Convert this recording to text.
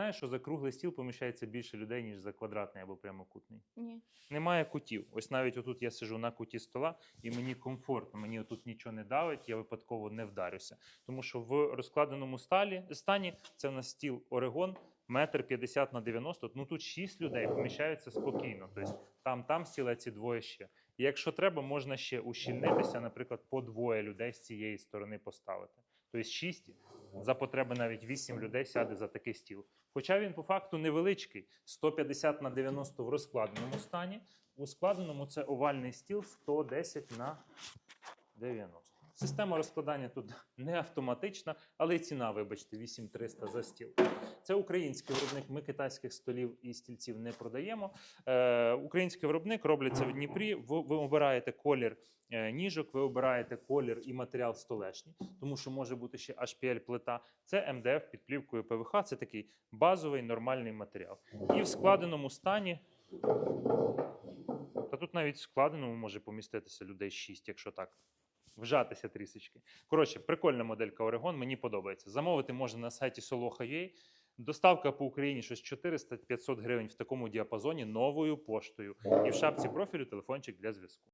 знаєш, що за круглий стіл поміщається більше людей, ніж за квадратний або прямокутний? Ні. Немає кутів. Ось навіть отут я сижу на куті стола, і мені комфортно, мені отут нічого не давить, я випадково не вдарюся. Тому що в розкладеному сталі, стані це в нас стіл Орегон, метр 50 на 90. Ну тут 6 людей поміщаються спокійно. Тобто там, там стілець і двоє ще. І якщо треба, можна ще ущільнитися, наприклад, по двоє людей з цієї сторони поставити. Тобто 6, за потреби навіть 8 людей сяде за такий стіл. Хоча він по факту невеличкий 150 на 90 в розкладеному стані. У складеному це овальний стіл 110 на 90. Система розкладання тут не автоматична, але й ціна, вибачте, 8300 за стіл. Це український виробник. Ми китайських столів і стільців не продаємо. Е, український виробник робляться в Дніпрі. Ви, ви обираєте колір е, ніжок, ви обираєте колір і матеріал столешні, тому що може бути ще HPL плита. Це МДФ під плівкою ПВХ. Це такий базовий нормальний матеріал. І в складеному стані. Та тут навіть в складеному може поміститися людей 6, якщо так. Вжатися трішечки. Коротше, прикольна моделька Орегон, мені подобається. Замовити можна на сайті Soloha.ua. Доставка по Україні щось 400-500 гривень в такому діапазоні новою поштою. І в шапці профілю телефончик для зв'язку.